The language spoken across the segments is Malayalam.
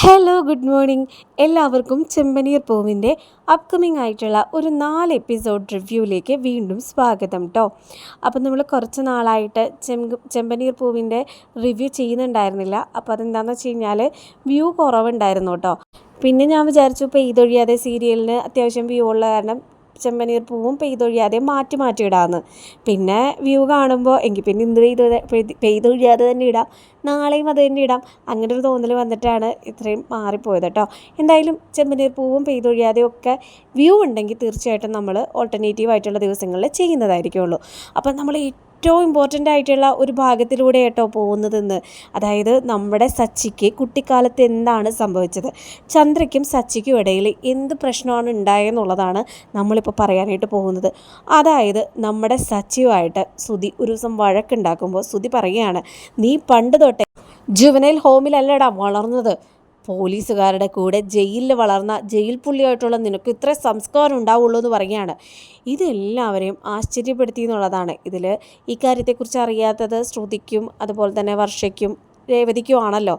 ഹലോ ഗുഡ് മോർണിംഗ് എല്ലാവർക്കും ചെമ്പനീർ പൂവിന്റെ അപ്കമിങ് ആയിട്ടുള്ള ഒരു നാല് എപ്പിസോഡ് റിവ്യൂയിലേക്ക് വീണ്ടും സ്വാഗതം കേട്ടോ അപ്പം നമ്മൾ കുറച്ച് നാളായിട്ട് ചെമ്പ് ചെമ്പനീർ പൂവിന്റെ റിവ്യൂ ചെയ്യുന്നുണ്ടായിരുന്നില്ല. അപ്പോൾ അതെന്താണെന്ന് വെച്ച് കഴിഞ്ഞാൽ വ്യൂ കുറവുണ്ടായിരുന്നു കേട്ടോ പിന്നെ ഞാൻ വിചാരിച്ചു ഇപ്പോൾ ഇതൊഴിയാതെ സീരിയലിന് അത്യാവശ്യം വ്യൂ ഉള്ള കാരണം ചെമ്പനീർ പൂവും പെയ്തൊഴിയാതെ മാറ്റി മാറ്റി ഇടാമെന്ന് പിന്നെ വ്യൂ കാണുമ്പോൾ എങ്കിൽ പിന്നെ ഇന്ന് പെയ്ത് പെയ്ത് പെയ്തൊഴിയാതെ തന്നെ ഇടാം. നാളെയും അത് തന്നെ ഇടാം. അങ്ങനെ ഒരു തോന്നൽ വന്നിട്ടാണ് ഇത്രയും മാറിപ്പോയത് കേട്ടോ എന്തായാലും ചെമ്പനീർ പൂവും പെയ്തൊഴിയാതെ ഒക്കെ വ്യൂ ഉണ്ടെങ്കിൽ തീർച്ചയായിട്ടും നമ്മൾ ഓൾട്ടർനേറ്റീവ് ആയിട്ടുള്ള ദിവസങ്ങളിൽ ചെയ്യുന്നതായിരിക്കുള്ളൂ. അപ്പം നമ്മൾ ഏറ്റവും ഇമ്പോർട്ടന്റ് ആയിട്ടുള്ള ഒരു ഭാഗത്തിലൂടെ കേട്ടോ പോകുന്നതെന്ന്. അതായത് നമ്മുടെ സച്ചിക്ക് കുട്ടിക്കാലത്ത് എന്താണ് സംഭവിച്ചത്? ചന്ദ്രയ്ക്കും സച്ചിക്കും ഇടയിൽ എന്ത് പ്രശ്നമാണ് ഉണ്ടായെന്നുള്ളതാണ് നമ്മളിപ്പോൾ പറയാനായിട്ട് പോകുന്നത്. അതായത് നമ്മുടെ സച്ചിയുമായിട്ട് സുതി ഒരു ദിവസം വഴക്കുണ്ടാക്കുമ്പോൾ സുതി പറയുകയാണ് നീ പണ്ട് തൊട്ടേ ജുവനൈൽ ഹോമിലല്ലടാ വളർന്നത്. പോലീസുകാരുടെ കൂടെ ജയിലിൽ വളർന്ന ജയിൽ പുള്ളിയായിട്ടുള്ള നിനക്ക് ഇത്ര സംസ്കാരം ഉണ്ടാവുള്ളൂ എന്ന് പറയുകയാണ്. ഇതെല്ലാവരെയും ആശ്ചര്യപ്പെടുത്തി എന്നുള്ളതാണ്. ഇതിൽ ഇക്കാര്യത്തെക്കുറിച്ച് കാര്യത്തെക്കുറിച്ച് അറിയാത്തത് ശ്രുതിക്കും അതുപോലെ തന്നെ വർഷയ്ക്കും രേവതിക്കും ആണല്ലോ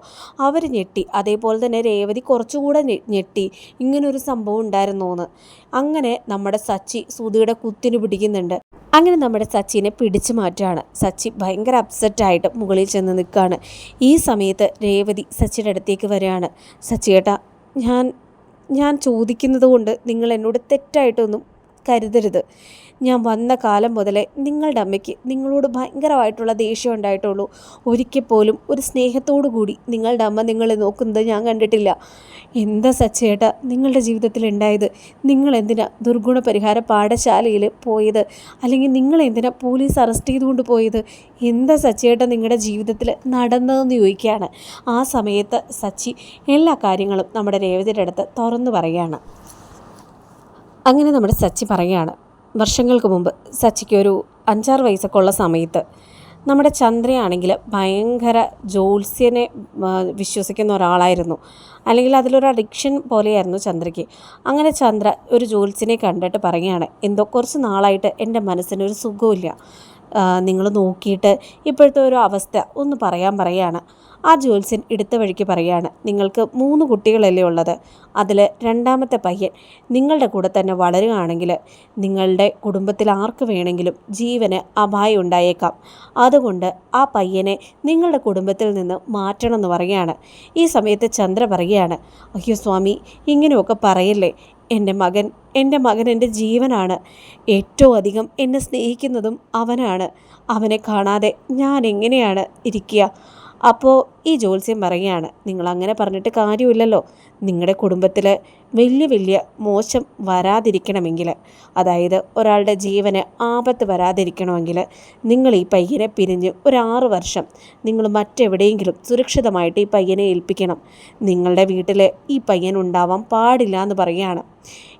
അവർ ഞെട്ടി. അതേപോലെ തന്നെ രേവതി കുറച്ചുകൂടെ ഞെട്ടി. ഇങ്ങനൊരു സംഭവം ഉണ്ടായിരുന്നു എന്ന് അങ്ങനെ നമ്മുടെ സച്ചി സുധിയുടെ കുത്തിന് പിടിക്കുന്നുണ്ട്. അങ്ങനെ നമ്മുടെ സച്ചിനെ പിടിച്ചു മാറ്റുകയാണ് സച്ചി ഭയങ്കര അപ്സെറ്റായിട്ട് മുകളിൽ ചെന്ന് നിൽക്കുകയാണ്. ഈ സമയത്ത് രേവതി സച്ചിയുടെ അടുത്തേക്ക് വരികയാണ്. സച്ചിയേട്ടാ ഞാൻ ഞാൻ ചോദിക്കുന്നത് കൊണ്ട് നിങ്ങൾ എന്നോട് തെറ്റായിട്ടൊന്നും കരുതരുത്. ഞാൻ വന്ന കാലം മുതലേ നിങ്ങളുടെ അമ്മയ്ക്ക് നിങ്ങളോട് ഭയങ്കരമായിട്ടുള്ള ദേഷ്യം ഉണ്ടായിട്ടുള്ളൂ. ഒരിക്കൽ പോലും ഒരു സ്നേഹത്തോടു കൂടി നിങ്ങളുടെ അമ്മ നിങ്ങളെ നോക്കുന്നത് ഞാൻ കണ്ടിട്ടില്ല. എന്താ സച്ചേട്ട നിങ്ങളുടെ ജീവിതത്തിൽ ഉണ്ടായത്? നിങ്ങൾ എന്തിനാ ദുർഗുണ പരിഹാര പാഠശാലയിൽ പോയത്? അല്ലെങ്കിൽ നിങ്ങൾ എന്തിനാ പോലീസ് അറസ്റ്റ് ചെയ്തുകൊണ്ട് പോയത്? എന്താ സച്ചേട്ട നിങ്ങളുടെ ജീവിതത്തിൽ നടന്നതെന്ന് ചോദിക്കുകയാണ്. ആ സമയത്ത് സച്ചി എല്ലാ കാര്യങ്ങളും നമ്മുടെ രേവതിയുടെ അടുത്ത് തുറന്നു പറയുകയാണ്. അങ്ങനെ നമ്മുടെ സച്ചി പറയുകയാണ്. വർഷങ്ങൾക്ക് മുമ്പ് സച്ചിക്ക് ഒരു അഞ്ചാറ് വയസ്സൊക്കെ ഉള്ള സമയത്ത് നമ്മുടെ ചന്ദ്രയാണെങ്കിൽ ഭയങ്കര ജോത്സ്യനെ വിശ്വസിക്കുന്ന ഒരാളായിരുന്നു. അല്ലെങ്കിൽ അതിലൊരു അഡിക്ഷൻ പോലെയായിരുന്നു ചന്ദ്രയ്ക്ക്. അങ്ങനെ ചന്ദ്ര ഒരു ജോത്സ്യനെ കണ്ടിട്ട് പറയുകയാണ് എന്തോ കുറച്ച് നാളായിട്ട് എന്റെ മനസ്സിനൊരു സുഖമില്ല നിങ്ങൾ നോക്കിയിട്ട് ഇപ്പോഴത്തെ ഒരു അവസ്ഥ ഒന്ന് പറയാൻ പറയാണ് ആ ജ്യോത്സ്യൻ എടുത്ത വഴിക്ക് പറയാണ് നിങ്ങൾക്ക് മൂന്ന് കുട്ടികളല്ലേ ഉള്ളത്? അതിൽ രണ്ടാമത്തെ പയ്യൻ നിങ്ങളുടെ കൂടെ തന്നെ വളരുകയാണെങ്കിൽ നിങ്ങളുടെ കുടുംബത്തിൽ ആർക്ക് വേണമെങ്കിലും ജീവന് അപായം ഉണ്ടായേക്കാം. അതുകൊണ്ട് ആ പയ്യനെ നിങ്ങളുടെ കുടുംബത്തിൽ നിന്ന് മാറ്റണം എന്ന് പറയുകയാണ്. ഈ സമയത്ത് ചന്ദ്ര പറയുകയാണ് അയ്യോ സ്വാമി ഇങ്ങനെയൊക്കെ പറയല്ലേ? എന്റെ മകൻ എന്റെ മകൻ എന്റെ ജീവനാണ്. ഏറ്റവും അധികം എന്നെ സ്നേഹിക്കുന്നതും അവനാണ്. അവനെ കാണാതെ ഞാൻ എങ്ങനെയാണ് ഇരിക്കുക? അപ്പോൾ ഈ ജോത്സ്യം പറയുകയാണ് നിങ്ങൾ അങ്ങനെ പറഞ്ഞിട്ട് കാര്യമില്ലല്ലോ. നിങ്ങളുടെ കുടുംബത്തിൽ വലിയ വലിയ മോശം വരാതിരിക്കണമെങ്കിൽ അതായത് ഒരാളുടെ ജീവന് ആപത്ത് വരാതിരിക്കണമെങ്കിൽ നിങ്ങൾ ഈ പയ്യനെ പിരിഞ്ഞ് ഒരു ആറ് വർഷം നിങ്ങൾ മറ്റെവിടെയെങ്കിലും സുരക്ഷിതമായിട്ട് ഈ പയ്യനെ ഏൽപ്പിക്കണം. നിങ്ങളുടെ വീട്ടിൽ ഈ പയ്യൻ ഉണ്ടാവാൻ പാടില്ല എന്ന് പറയുകയാണ്.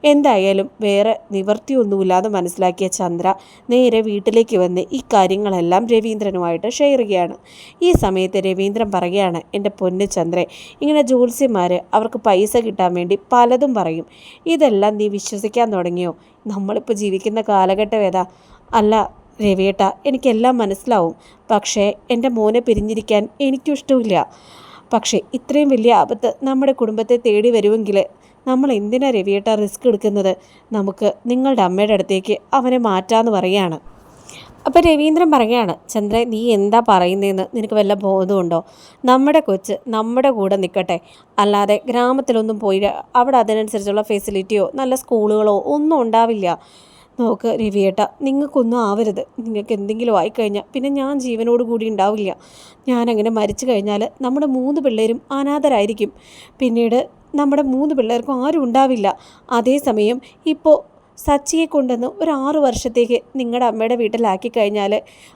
എന്തായാലും വേറെ നിവർത്തിയൊന്നുമില്ലാതെ മനസ്സിലാക്കിയ ചന്ദ്ര നേരെ വീട്ടിലേക്ക് വന്ന് ഈ കാര്യങ്ങളെല്ലാം രവീന്ദ്രനുമായിട്ട് ഷെയർ ചെയ്യുകയാണ്. ഈ സമയത്ത് രവീന്ദ്രൻ പറയുകയാണ് എന്റെ പൊന്ന് ചന്ദ്രേ ഇങ്ങനെ ജോത്സ്യന്മാർ അവർക്ക് പൈസ കിട്ടാൻ വേണ്ടി പലതും പറയും. ഇതെല്ലാം നീ വിശ്വസിക്കാൻ തുടങ്ങിയോ? നമ്മളിപ്പോൾ ജീവിക്കുന്ന കാലഘട്ടം ഏതാ? അല്ല രവിയേട്ട എനിക്കെല്ലാം മനസ്സിലാവും. പക്ഷേ എന്റെ മോനെ പിരിഞ്ഞിരിക്കാൻ എനിക്കും ഇഷ്ടമില്ല. പക്ഷേ ഇത്രയും വലിയ ആപത്ത് നമ്മുടെ കുടുംബത്തെ തേടി വരുമെങ്കിൽ നമ്മൾ എന്തിനാ രവിയേട്ട റിസ്ക് എടുക്കുന്നത്? നമുക്ക് നിങ്ങളുടെ അമ്മയുടെ അടുത്തേക്ക് അവനെ മാറ്റാമെന്ന് പറയാണ്. അപ്പോൾ രവീന്ദ്രൻ പറയുകയാണ് ചന്ദ്രൻ നീ എന്താ പറയുന്നതെന്ന് നിനക്ക് വല്ല ബോധമുണ്ടോ നമ്മുടെ കൊച്ച് നമ്മുടെ കൂടെ നിൽക്കട്ടെ അല്ലാതെ ഗ്രാമത്തിലൊന്നും പോയി അവിടെ അതിനനുസരിച്ചുള്ള ഫെസിലിറ്റിയോ നല്ല സ്കൂളുകളോ ഒന്നും ഉണ്ടാവില്ല. നോക്ക് രവിയേട്ട നിങ്ങൾക്കൊന്നും ആവരുത്. നിങ്ങൾക്ക് എന്തെങ്കിലും ആയിക്കഴിഞ്ഞാൽ പിന്നെ ഞാൻ ജീവനോട് കൂടി ഉണ്ടാവില്ല. ഞാനങ്ങനെ മരിച്ചു കഴിഞ്ഞാൽ നമ്മുടെ മൂന്ന് പിള്ളേരും അനാഥരായിരിക്കും. പിന്നീട് നമ്മുടെ മൂന്ന് പിള്ളേർക്കും ആരും ഉണ്ടാവില്ല. അതേസമയം ഇപ്പോൾ സച്ചിയെ കൊണ്ടുവന്ന് ഒരു ആറു വർഷത്തേക്ക് നിങ്ങളുടെ അമ്മയുടെ വീട്ടിലാക്കി കഴിഞ്ഞാൽ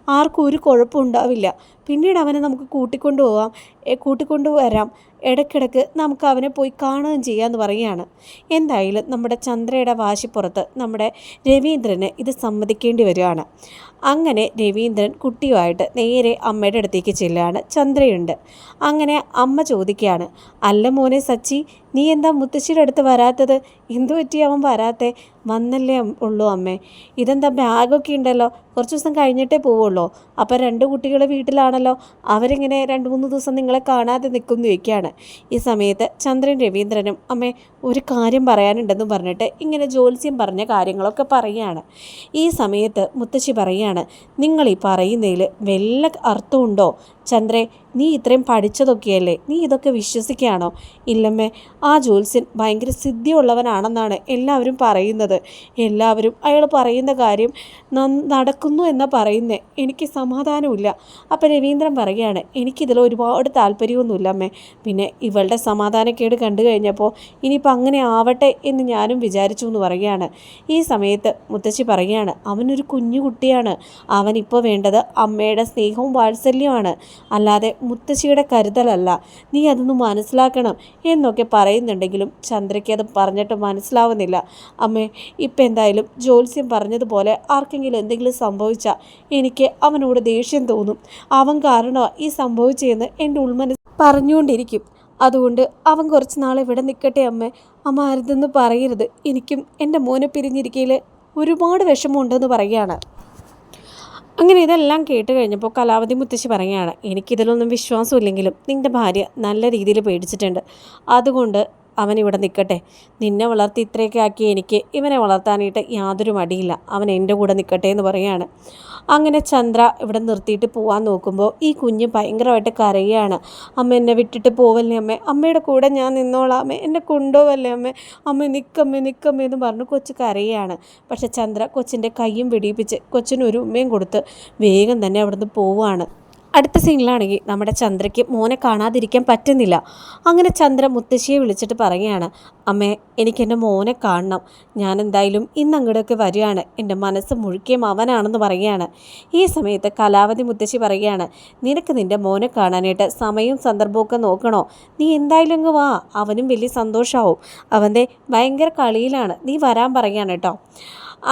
ആർക്കും ഒരു കുഴപ്പം ഉണ്ടാവില്ല. പിന്നീട് അവനെ നമുക്ക് കൂട്ടിക്കൊണ്ടു പോവാം. കൂട്ടിക്കൊണ്ടു വരാം. ഇടയ്ക്കിടയ്ക്ക് നമുക്ക് അവനെ പോയി കാണുകയും ചെയ്യാമെന്ന് പറയുകയാണ്. എന്തായാലും നമ്മുടെ ചന്ദ്രയുടെ വാശിപ്പുറത്ത് നമ്മുടെ രവീന്ദ്രന് ഇത് സമ്മതിക്കേണ്ടി വരികയാണ്. അങ്ങനെ രവീന്ദ്രൻ കുട്ടിയുമായിട്ട് നേരെ അമ്മയുടെ അടുത്തേക്ക് ചെല്ലുകയാണ്. ചന്ദ്രയുണ്ട്. അങ്ങനെ അമ്മ ചോദിക്കുകയാണ് അല്ല മോനെ സച്ചി നീ എന്താ മുത്തശ്ശിയുടെ അടുത്ത് വരാത്തത്? എന്തു പറ്റി അവൻ വരാത്തെ? വന്നല്ലേ ഉള്ളൂ അമ്മേ. ഇതെന്താ ബാഗൊക്കെ ഉണ്ടല്ലോ. കുറച്ച് ദിവസം കഴിഞ്ഞിട്ടേ പോവുള്ളൂ. അപ്പം രണ്ട് കുട്ടികൾ വീട്ടിലാണല്ലോ ആണല്ലോ. അവരിങ്ങനെ രണ്ട് മൂന്ന് ദിവസം നിങ്ങളെ കാണാതെ നിൽക്കുന്നു വയ്ക്കുകയാണ് ഈ സമയത്ത് ചന്ദ്രൻ രവീന്ദ്രനും അമ്മേ ഒരു കാര്യം പറയാനുണ്ടെന്ന് പറഞ്ഞിട്ട് ഇങ്ങനെ ജോത്സ്യം പറഞ്ഞ കാര്യങ്ങളൊക്കെ പറയുകയാണ്. ഈ സമയത്ത് മുത്തശ്ശി പറയുകയാണ് നിങ്ങൾ ഈ പറയുന്നതിൽ വല്ല അർത്ഥമുണ്ടോ ചന്ദ്രേ നീ ഇത്രയും പഠിച്ചതൊക്കെയല്ലേ? നീ ഇതൊക്കെ വിശ്വസിക്കുകയാണോ? ഇല്ലമ്മേ ആ ജ്യോത്സ്യൻ ഭയങ്കര സിദ്ധിയുള്ളവനാണെന്നാണ് എല്ലാവരും പറയുന്നത്. എല്ലാവരും അയാൾ പറയുന്ന കാര്യം നടക്കുന്നു എന്നാണ് പറയുന്നത് എനിക്ക് സമാധാനമില്ല. അപ്പം രവീന്ദ്രൻ പറയുകയാണ് എനിക്കിതിൽ ഒരുപാട് താല്പര്യമൊന്നുമില്ല അമ്മേ. പിന്നെ ഇവളുടെ സമാധാനക്കേട് കണ്ടു കഴിഞ്ഞപ്പോൾ ഇനിയിപ്പോൾ അങ്ങനെ ആവട്ടെ എന്ന് ഞാനും വിചാരിച്ചു എന്ന് പറയുകയാണ്. ഈ സമയത്ത് മുത്തശ്ശി പറയുകയാണ് അവനൊരു കുഞ്ഞു കുട്ടിയാണ്. അവനിപ്പോൾ വേണ്ടത് അമ്മയുടെ സ്നേഹവും വാത്സല്യമാണ് അല്ലാതെ മുത്തശ്ശിയുടെ കരുതലല്ല. നീ അതൊന്ന് മനസ്സിലാക്കണം എന്നൊക്കെ പറയുന്നുണ്ടെങ്കിലും ചന്ദ്രയ്ക്ക് അത് പറഞ്ഞിട്ട് മനസ്സിലാവുന്നില്ല. അമ്മേ ഇപ്പം എന്തായാലും ജ്യോത്സ്യം പറഞ്ഞതുപോലെ ആർക്കെങ്കിലും എന്തെങ്കിലും സംഭവിച്ചാൽ എനിക്ക് അവനോട് ദേഷ്യം തോന്നും. അവൻ കാരണമാണ് ഈ സംഭവിച്ചതെന്ന് എന്റെ ഉൾമനസ് പറഞ്ഞുകൊണ്ടിരിക്കും. അതുകൊണ്ട് അവൻ കുറച്ച് നാൾ ഇവിടെ നിൽക്കട്ടെ അമ്മേ. അമ്മ അരുതെന്ന് പറയരുത്. എനിക്കും എന്റെ മോനെ പിരിഞ്ഞിരിക്കയിൽ ഒരുപാട് വിഷമമുണ്ടെന്ന് പറയുകയാണ്. അങ്ങനെ ഇതെല്ലാം കേട്ട് കഴിഞ്ഞപ്പോൾ കലാവതി മുത്തശ്ശി പറയുകയാണ് എനിക്കിതിലൊന്നും വിശ്വാസമില്ലെങ്കിലും നിന്റെ ഭാര്യ നല്ല രീതിയിൽ പേടിച്ചിട്ടുണ്ട്. അതുകൊണ്ട് അവൻ ഇവിടെ നിൽക്കട്ടെ. നിന്നെ വളർത്തി ഇത്രയൊക്കെ ആക്കി എനിക്ക് ഇവനെ വളർത്താനായിട്ട് യാതൊരു മടിയില്ല. അവൻ എന്റെ കൂടെ നിൽക്കട്ടെ എന്ന് പറയുകയാണ്. അങ്ങനെ ചന്ദ്ര ഇവിടെ നിർത്തിയിട്ട് പോകാൻ നോക്കുമ്പോൾ ഈ കുഞ്ഞ് ഭയങ്കരമായിട്ട് കരയുകയാണ്. അമ്മ എന്നെ വിട്ടിട്ട് പോവല്ലേ അമ്മേ? അമ്മയുടെ കൂടെ ഞാൻ നിന്നോളാം അമ്മ. എന്നെ കൊണ്ടുപോവല്ലേ അമ്മ? അമ്മ നിൽക്കമ്മേ നിൽക്കമ്മേ എന്ന് പറഞ്ഞ് കൊച്ച് കരയുകയാണ്. പക്ഷെ ചന്ദ്ര കൊച്ചിന്റെ കൈയും പിടിപ്പിച്ച് കൊച്ചിനൊരു ഉമ്മയും കൊടുത്ത് വേഗം തന്നെ അവിടുന്ന് പോവുകയാണ് അടുത്ത സീനിലാണെങ്കിൽ നമ്മുടെ ചന്ദ്രയ്ക്ക് മോനെ കാണാതിരിക്കാൻ പറ്റുന്നില്ല. അങ്ങനെ ചന്ദ്ര മുത്തശ്ശിയെ വിളിച്ചിട്ട് പറയുകയാണ് അമ്മേ എനിക്ക് എന്റെ മോനെ കാണണം. ഞാൻ എന്തായാലും ഇന്ന് അങ്ങോട്ടൊക്കെ വരികയാണ്. എന്റെ മനസ്സ് മുഴുക്കിയും അവനാണെന്ന് പറയുകയാണ്. ഈ സമയത്ത് കലാവതി മുത്തശ്ശി പറയുകയാണ് നിനക്ക് നിന്റെ മോനെ കാണാനായിട്ട് സമയവും സന്ദർഭമൊക്കെ നോക്കണോ? നീ എന്തായാലും അങ്ങ് വാ. അവനും വലിയ സന്തോഷമാവും അവന്റെ ഭയങ്കര കളിയിലാണ്. നീ വരാൻ പറയുകയാണ് കേട്ടോ.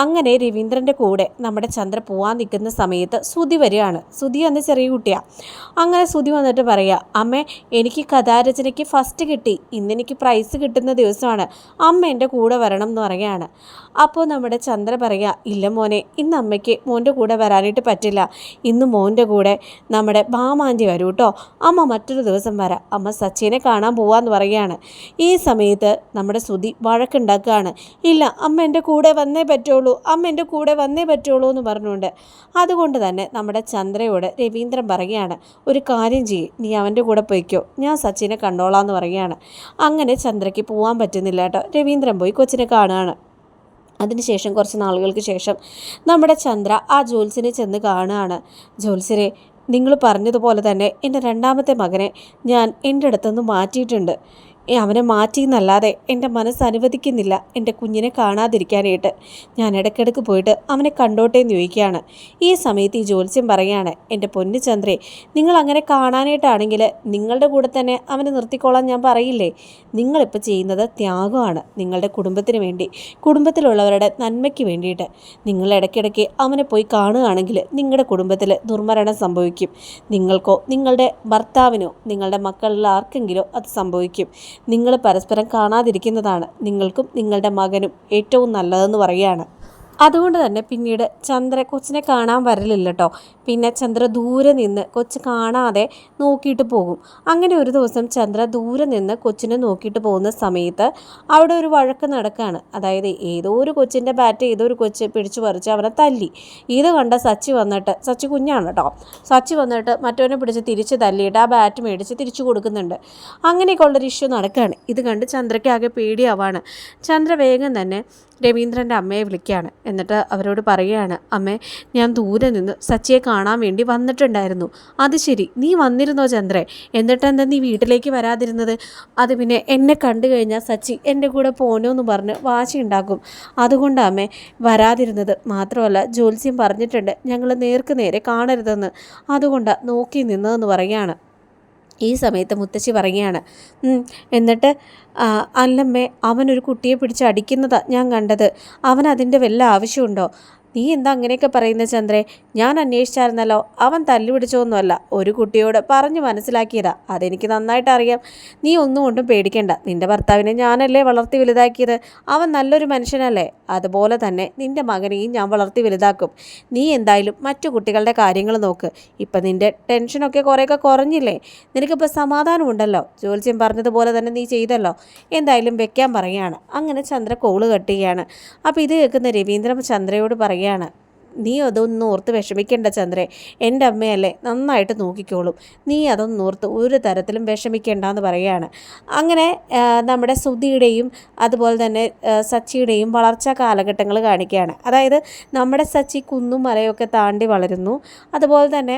അങ്ങനെ രവീന്ദ്രന്റെ കൂടെ നമ്മുടെ ചന്ദ്ര പോവാൻ നിൽക്കുന്ന സമയത്ത് സുതി വരികയാണ്. സുതി അന്ന് ചെറിയ കുട്ടിയാണ് അങ്ങനെ സുതി വന്നിട്ട് പറയുക അമ്മേ എനിക്ക് കഥാരചനയ്ക്ക് ഫസ്റ്റ് കിട്ടി. ഇന്നെനിക്ക് പ്രൈസ് കിട്ടുന്ന ദിവസമാണ്. അമ്മ എന്റെ കൂടെ വരണം എന്ന് പറയുകയാണ്. അപ്പോൾ നമ്മുടെ ചന്ദ്ര പറയുക ഇല്ല മോനെ ഇന്ന് അമ്മയ്ക്ക് മോന്റെ കൂടെ വരാനായിട്ട് പറ്റില്ല. ഇന്ന് മോന്റെ കൂടെ നമ്മുടെ ബാമാന്റെ വരൂ കേട്ടോ അമ്മ മറ്റൊരു ദിവസം വരാം. അമ്മ സച്ചിനെ കാണാൻ പോവാന്ന് പറയുകയാണ്. ഈ സമയത്ത് നമ്മുടെ സുതി വഴക്കുണ്ടാക്കുകയാണ്. ഇല്ല അമ്മ എന്റെ കൂടെ വന്നേ പറ്റുള്ളൂ. പറ്റുള്ളൂ അമ്മ എന്റെ കൂടെ വന്നേ പറ്റുള്ളൂ എന്ന് പറഞ്ഞുകൊണ്ട്. അതുകൊണ്ട് തന്നെ നമ്മുടെ ചന്ദ്രയോട് രവീന്ദ്രൻ പറയുകയാണ് ഒരു കാര്യം ചെയ്യും നീ അവന്റെ കൂടെ പോയിക്കോ ഞാൻ സച്ചിനെ കണ്ടോളാം എന്ന് പറയുകയാണ്. അങ്ങനെ ചന്ദ്രയ്ക്ക് പോകാൻ പറ്റുന്നില്ല കേട്ടോ. രവീന്ദ്രൻ പോയി കൊച്ചിനെ കാണുകയാണ്. അതിനുശേഷം കുറച്ച് നാളുകൾക്ക് ശേഷം നമ്മുടെ ചന്ദ്ര ആ ജോൽസിനെ ചെന്ന് കാണുകയാണ്. ജോത്സ്യരെ നിങ്ങൾ പറഞ്ഞതുപോലെ തന്നെ എന്റെ രണ്ടാമത്തെ മകനെ ഞാൻ എന്റെ അടുത്തുനിന്ന് മാറ്റിയിട്ടുണ്ട്. അവനെ മാറ്റി എന്നല്ലാതെ എന്റെ മനസ്സ് അനുവദിക്കുന്നില്ല. എന്റെ കുഞ്ഞിനെ കാണാതിരിക്കാനായിട്ട് ഞാൻ ഇടയ്ക്കിടയ്ക്ക് പോയിട്ട് അവനെ കണ്ടോട്ടെ എന്ന് ചോദിക്കുകയാണ്. ഈ സമയത്ത് ഈ ജ്യോത്സ്യം പറയുകയാണ് എന്റെ പൊന്നു ചന്ദ്രേ നിങ്ങൾ അങ്ങനെ കാണാനായിട്ടാണെങ്കിൽ നിങ്ങളുടെ കൂടെ തന്നെ അവനെ നിർത്തിക്കോളാൻ ഞാൻ പറയില്ലേ? നിങ്ങളിപ്പോൾ ചെയ്യുന്നത് ത്യാഗമാണ് നിങ്ങളുടെ കുടുംബത്തിന് വേണ്ടി കുടുംബത്തിലുള്ളവരുടെ നന്മയ്ക്ക് വേണ്ടിയിട്ട്. നിങ്ങൾ ഇടയ്ക്കിടയ്ക്ക് അവനെ പോയി കാണുകയാണെങ്കിൽ നിങ്ങളുടെ കുടുംബത്തിൽ ദുർമരണം സംഭവിക്കും. നിങ്ങൾക്കോ നിങ്ങളുടെ ഭർത്താവിനോ നിങ്ങളുടെ മക്കളിൽ ആർക്കെങ്കിലോ അത് സംഭവിക്കും. നിങ്ങൾ പരസ്പരം കാണാതിരിക്കുന്നതാണ്. നിങ്ങൾക്കും നിങ്ങളുടെ മകനും ഏറ്റവും നല്ലതെന്ന് പറയുകയാണ്. അതുകൊണ്ട് തന്നെ പിന്നീട് ചന്ദ്ര കൊച്ചിനെ കാണാൻ വരലില്ല കേട്ടോ പിന്നെ ചന്ദ്ര ദൂരെ നിന്ന് കൊച്ച് കാണാതെ നോക്കിയിട്ട് പോകും. അങ്ങനെ ഒരു ദിവസം ചന്ദ്ര ദൂരെ നിന്ന് കൊച്ചിനെ നോക്കിയിട്ട് പോകുന്ന സമയത്ത് അവിടെ ഒരു വഴക്ക് നടക്കുകയാണ് അതായത് ഏതോ ഒരു കൊച്ചിന്റെ ബാറ്റ് ഏതോ ഒരു കൊച്ച് പിടിച്ചു പറിച്ച് അവനെ തല്ലി. ഇത് കണ്ട സച്ചി വന്നിട്ട് സച്ചി കുഞ്ഞാണ് കേട്ടോ സച്ചി വന്നിട്ട് മറ്റവനെ പിടിച്ച് തിരിച്ച് തല്ലിയിട്ട് ആ ബാറ്റ് മേടിച്ച് തിരിച്ചു കൊടുക്കുന്നുണ്ട്. അങ്ങനെയൊക്കെ ഉള്ളൊരു ഇഷ്യൂ നടക്കുകയാണ് ഇത് കണ്ട് ചന്ദ്രയ്ക്ക് ആകെ പേടിയാവാണ്. ചന്ദ്ര വേഗം തന്നെ രവീന്ദ്രന്റെ അമ്മയെ വിളിക്കുകയാണ് എന്നിട്ട് അവരോട് പറയുകയാണ് അമ്മേ ഞാൻ ദൂരെ നിന്ന് സച്ചിയെ കാണാൻ വേണ്ടി വന്നിട്ടുണ്ടായിരുന്നു. അത് ശരി നീ വന്നിരുന്നോ ചന്ദ്രേ? എന്നിട്ടെന്താ നീ വീട്ടിലേക്ക് വരാതിരുന്നത്? അത് പിന്നെ എന്നെ കണ്ടു കഴിഞ്ഞാൽ സച്ചി എന്റെ കൂടെ പോനോ എന്ന് പറഞ്ഞ് വാശി ഉണ്ടാക്കും. അതുകൊണ്ടാണ് അമ്മേ വരാതിരുന്നത്. മാത്രമല്ല ജ്യോത്സ്യം പറഞ്ഞിട്ടുണ്ട് ഞങ്ങൾ നേർക്ക് നേരെ കാണരുതെന്ന്. അതുകൊണ്ടാണ് നോക്കി നിന്നതെന്ന് പറയുകയാണ്. ഈ സമയത്ത് മുത്തശ്ശി പറയുകയാണ് എന്നിട്ട് അല്ലമ്മേ അവനൊരു കുട്ടിയെ പിടിച്ച് അടിക്കുന്നതാണ് ഞാൻ കണ്ടത്. അവൻ വല്ല ആവശ്യമുണ്ടോ? നീ എന്താ അങ്ങനെയൊക്കെ പറയുന്ന ചന്ദ്രേ? ഞാൻ അന്വേഷിച്ചായിരുന്നല്ലോ. അവൻ തല്ലുപിടിച്ചൊന്നുമല്ല ഒരു കുട്ടിയോട് പറഞ്ഞു മനസ്സിലാക്കിയതാ. അതെനിക്ക് നന്നായിട്ട് അറിയാം. നീ ഒന്നും കൊണ്ടും പേടിക്കണ്ട. നിന്റെ ഭർത്താവിനെ ഞാനല്ലേ വളർത്തി വലുതാക്കിയത്? അവൻ നല്ലൊരു മനുഷ്യനല്ലേ? അതുപോലെ തന്നെ നിന്റെ മകനെയും ഞാൻ വളർത്തി വലുതാക്കും. നീ എന്തായാലും മറ്റു കുട്ടികളുടെ കാര്യങ്ങൾ നോക്ക്. ഇപ്പം നിന്റെ ടെൻഷനൊക്കെ കുറേയൊക്കെ കുറഞ്ഞില്ലേ? നിനക്കിപ്പോൾ സമാധാനമുണ്ടല്ലോ? ജോത്സ്യം പറഞ്ഞതുപോലെ തന്നെ നീ ചെയ്തല്ലോ? എന്തായാലും വെക്കാൻ പറയുകയാണ്. അങ്ങനെ ചന്ദ്ര കോൾ കട്ട് അപ്പോൾ ഇത് കേൾക്കുന്ന രവീന്ദ്രൻ ചന്ദ്രയോട് പറയുകയാണ് നീ അതൊന്നും ഓർത്ത് വിഷമിക്കേണ്ട ചന്ദ്രേ എന്റെ അമ്മയല്ലേ നന്നായിട്ട് നോക്കിക്കോളും. നീ അതൊന്നും ഓർത്ത് ഒരു തരത്തിലും വിഷമിക്കേണ്ട എന്ന് പറയുകയാണ്. അങ്ങനെ നമ്മുടെ സുധിയുടെയും അതുപോലെ തന്നെ സച്ചിയുടെയും വളർച്ചാ കാലഘട്ടങ്ങൾ കാണിക്കുകയാണ്. അതായത് നമ്മുടെ സച്ചി കുന്നും മലയൊക്കെ താണ്ടി വളരുന്നു. അതുപോലെ തന്നെ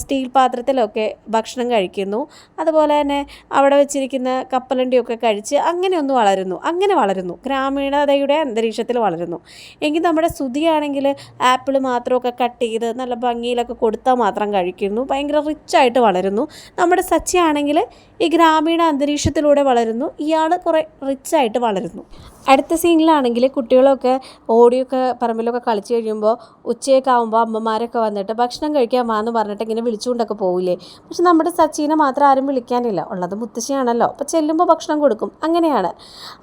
സ്റ്റീൽ പാത്രത്തിലൊക്കെ ഭക്ഷണം കഴിക്കുന്നു. അതുപോലെ തന്നെ അവിടെ വെച്ചിരിക്കുന്ന കപ്പലണ്ടിയൊക്കെ കഴിച്ച് അങ്ങനെ ഒന്ന് വളരുന്നു. അങ്ങനെ വളരുന്നു. ഗ്രാമീണതയുടെ അന്തരീക്ഷത്തിൽ വളരുന്നു. എങ്കിൽ നമ്മുടെ സുധിയാണെങ്കിൽ ആപ്പിൾ മാത്രമൊക്കെ കട്ട് ചെയ്ത് നല്ല ഭംഗിയിലൊക്കെ കൊടുത്താൽ മാത്രം കഴിക്കുന്നു. ഭയങ്കര റിച്ചായിട്ട് വളരുന്നു. നമ്മുടെ സച്ചി ആണെങ്കിൽ ഈ ഗ്രാമീണ അന്തരീക്ഷത്തിലൂടെ വളരുന്നു. ഇയാൾ കുറേ റിച്ചായിട്ട് വളരുന്നു. അടുത്ത സീനിലാണെങ്കിൽ കുട്ടികളൊക്കെ ഓടിയൊക്കെ പറമ്പിലൊക്കെ കളിച്ച് കഴിയുമ്പോൾ ഉച്ചയൊക്കെ ആകുമ്പോൾ അമ്മമാരൊക്കെ വന്നിട്ട് ഭക്ഷണം കഴിക്കാൻ വാന്ന് പറഞ്ഞിട്ട് ഇങ്ങനെ വിളിച്ചുകൊണ്ടൊക്കെ പോവില്ലേ? പക്ഷെ നമ്മുടെ സച്ചിനെ മാത്രം ആരും വിളിക്കാനില്ല. ഉള്ളത് മുത്തശ്ശിയാണല്ലോ. അപ്പോൾ ചെല്ലുമ്പോൾ ഭക്ഷണം കൊടുക്കും. അങ്ങനെയാണ്.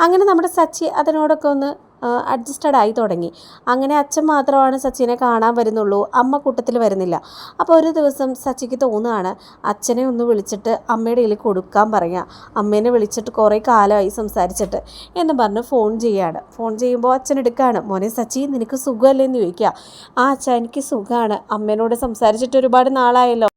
അങ്ങനെ നമ്മുടെ സച്ചി അതിനോടൊക്കെ ഒന്ന് അഡ്ജസ്റ്റഡ് ആയി തുടങ്ങി. അങ്ങനെ അച്ഛൻ മാത്രമാണ് സച്ചിനെ കാണാൻ വരുന്നുള്ളൂ. അമ്മ കൂട്ടത്തിൽ വരുന്നില്ല. അപ്പോൾ ഒരു ദിവസം സച്ചിക്ക് തോന്നുകയാണ് അച്ഛനെ ഒന്ന് വിളിച്ചിട്ട് അമ്മയുടെ കയ്യിൽ കൊടുക്കാൻ പറയാം. അമ്മേനെ വിളിച്ചിട്ട് കുറേ കാലമായി സംസാരിച്ചിട്ട് എന്ന് പറഞ്ഞ് ഫോൺ ചെയ്യാണ് ഫോൺ ചെയ്യുമ്പോൾ അച്ഛൻ എടുക്കുകയാണ് മോനെ സച്ചി നിനക്ക് സുഖമല്ലേ? എന്ന് ചോദിക്കുക. ആ അച്ഛ എനിക്ക് സുഖമാണ്. അമ്മേനോട് സംസാരിച്ചിട്ട് ഒരുപാട് നാളായല്ലോ.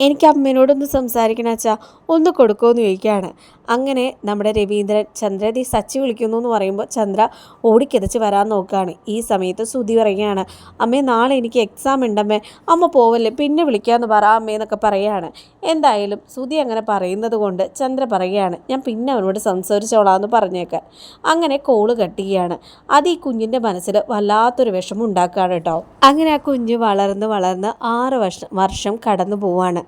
എനിക്ക് അമ്മേനോടൊന്ന് സംസാരിക്കണം അച്ഛാ. ഒന്ന് കൊടുക്കുമെന്ന് ചോദിക്കുകയാണ്. അങ്ങനെ നമ്മുടെ രവീന്ദ്രൻ ചന്ദ്ര ദീ സച്ചി വിളിക്കുന്നു എന്ന് പറയുമ്പോൾ ചന്ദ്ര ഓടിക്കിതച്ച് വരാൻ നോക്കുകയാണ്. ഈ സമയത്ത് സുധി പറയുകയാണ് അമ്മേ നാളെ എനിക്ക് എക്സാം ഉണ്ടമ്മേ. അമ്മ പോവല്ലേ? പിന്നെ വിളിക്കാമെന്ന് പറ അമ്മേ എന്നൊക്കെ പറയുകയാണ്. എന്തായാലും സുധി അങ്ങനെ പറയുന്നത് കൊണ്ട് ചന്ദ്ര പറയുകയാണ് ഞാൻ പിന്നെ അവനോട് സംസാരിച്ചോളാം എന്ന് പറഞ്ഞേക്കാൻ അങ്ങനെ കോൾ കട്ടുകയാണ് അത് ഈ കുഞ്ഞിന്റെ മനസ്സിൽ വല്ലാത്തൊരു വിഷമം ഉണ്ടാക്കുകയാണ് കേട്ടോ. അങ്ങനെ ആ കുഞ്ഞ് വളർന്ന് വളർന്ന് ആറ് വർഷം വർഷം കടന്നു പോവാണ്.